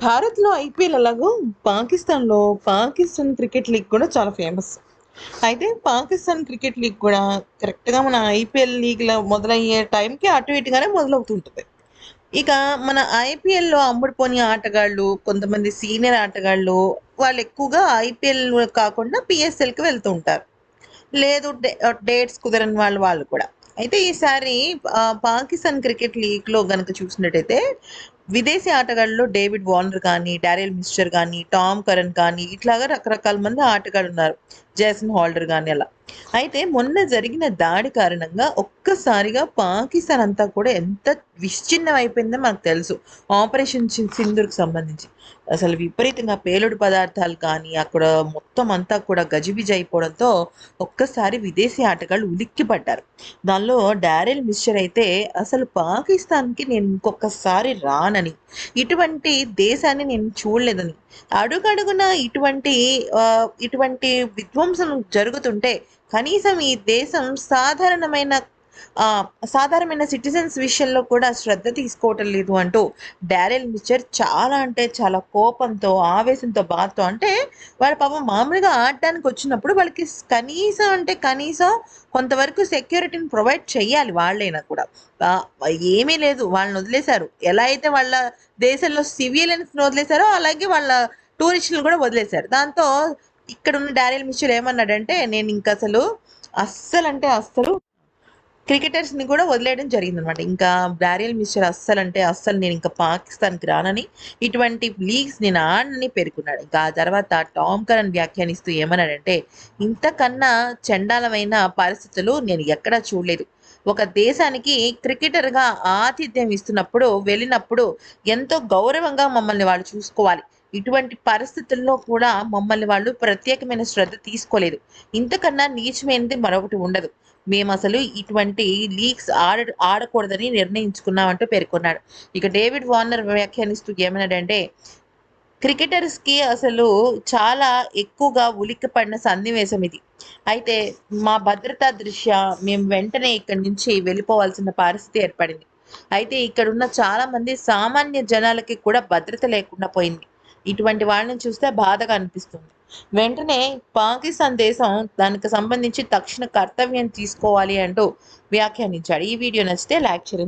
భారత్‌లో ఐపీఎల్ అలాగో పాకిస్తాన్‌లో పాకిస్తాన్ క్రికెట్ లీగ్ కూడా చాలా ఫేమస్. అయితే పాకిస్తాన్ క్రికెట్ లీగ్ కూడా కరెక్ట్‌గా మన ఐపీఎల్ లీగ్‌లో మొదలయ్యే టైంకి అటు ఇటుగానే మొదలవుతుంటుంది ఇక మన ఐపీఎల్‌లో అమ్ముడుపోని ఆటగాళ్ళు, కొంతమంది సీనియర్ ఆటగాళ్ళు వాళ్ళు ఎక్కువగా ఐపీఎల్ కాకుండా పిఎస్ఎల్కి వెళ్తూ ఉంటారు. లేదు డే డేట్స్ కుదరని వాళ్ళు వాళ్ళు కూడా. అయితే ఈసారి పాకిస్తాన్ క్రికెట్ లీగ్‌లో కనుక చూసినట్టయితే విదేశీ ఆటగాళ్ళలో డేవిడ్ వార్నర్ కానీ, డారియల్ మిస్టర్ కానీ టామ్ కరణ్ కానీ ఇట్లాగా రకరకాల మంది ఆటగాళ్ళు ఉన్నారు జేసన్ హోల్డర్ కానీ అలా. అయితే మొన్న జరిగిన దాడి కారణంగా ఒక్కసారిగా పాకిస్తాన్ అంతా కూడా ఎంత విశ్చిన్నం అయిపోయిందో మనకు తెలుసు. ఆపరేషన్ సి సింధూర్‌కి సంబంధించి. అసలు విపరీతంగా పేలుడు పదార్థాలు కానీ, అక్కడ మొత్తం అంతా కూడా గజిబిజి అయిపోవడంతో ఒక్కసారి విదేశీ ఆటగాళ్ళు ఉలిక్కిపడ్డారు. దానిలో డారెల్ మిస్చర్ అయితే అసలు పాకిస్తాన్‌కి నేను ఇంకొకసారి రానని, ఇటువంటి దేశాన్ని నేను చూడలేదని, అడుగడుగున ఇటువంటి ఇటువంటి విధ్వంసం జరుగుతుంటే కనీసం ఈ దేశం సాధారణమైన సాధారణమైన సిటిజన్స్ విషయంలో కూడా శ్రద్ధ తీసుకోవటం లేదు అంటూ డారెల్ మిచర్ చాలా అంటే చాలా కోపంతో, ఆవేశంతో, బాధతో అంటే వాళ్ళు పాపం మామూలుగా ఆడటానికి వచ్చినప్పుడు వాళ్ళకి కనీసం అంటే కనీసం కొంతవరకు సెక్యూరిటీని ప్రొవైడ్ చేయాలి వాళ్ళైనా కూడా. ఏమీ లేదు వాళ్ళని వదిలేశారు. ఎలా అయితే వాళ్ళ దేశంలో సివిలియన్స్‌ని వదిలేశారో అలాగే వాళ్ళ టూరిస్టులను కూడా వదిలేశారు. దాంతో ఇక్కడ ఉన్న డారియల్ మిస్చర్ ఏమన్నాడంటే నేనింకసలు అస్సలంటే అస్సలు క్రికెటర్స్‌ని కూడా వదిలేయడం జరిగిందనమాట. ఇంకా డారెల్ మిస్చర్ అస్సలంటే అస్సలు నేనింక పాకిస్తాన్‌కి రానని, ఇటువంటి లీగ్స్ నేను ఆడనని పేర్కొన్నాడు. ఇంకా ఆ తర్వాత టామ్ కరణ్ వ్యాఖ్యానిస్తూ ఏమన్నాడంటే ఇంతకన్నా చండాలమైన పరిస్థితులు నేను ఎక్కడా చూడలేదు. ఒక దేశానికి క్రికెటర్‌గా ఆతిథ్యం ఇస్తున్నప్పుడు, వెళ్ళినప్పుడు ఎంతో గౌరవంగా మమ్మల్ని వాళ్ళు చూసుకోవాలి. ఇటువంటి పరిస్థితుల్లో కూడా మమ్మల్ని వాళ్ళు ప్రత్యేకమైన శ్రద్ధ తీసుకోలేదు. ఇంతకన్నా నీచమైనది మరొకటి ఉండదు. మేము అసలు ఇటువంటి లీగ్స్ ఆడ ఆడకూడదని నిర్ణయించుకున్నామంటూ పేర్కొన్నాడు. ఇక డేవిడ్ వార్నర్ వ్యాఖ్యానిస్తూ ఏమన్నాడంటే క్రికెటర్స్‌కి అసలు చాలా ఎక్కువగా ఉలిక్కిపడిన సన్నివేశం ఇది. అయితే మా భద్రతా దృష్ట్యా మేము వెంటనే ఇక్కడి నుంచి వెళ్ళిపోవాల్సిన పరిస్థితి ఏర్పడింది. అయితే ఇక్కడున్న చాలా మంది సామాన్య జనాలకి కూడా భద్రత లేకుండా పోయింది. ఇటువంటి వాళ్ళని చూస్తే బాధగా అనిపిస్తుంది. వెంటనే పాకిస్తాన్ దేశం దానికి సంబంధించి తక్షణ కర్తవ్యం తీసుకోవాలి అంటూ వ్యాఖ్యానించాడు. ఈ వీడియో నచ్చితే లైక్, షేర్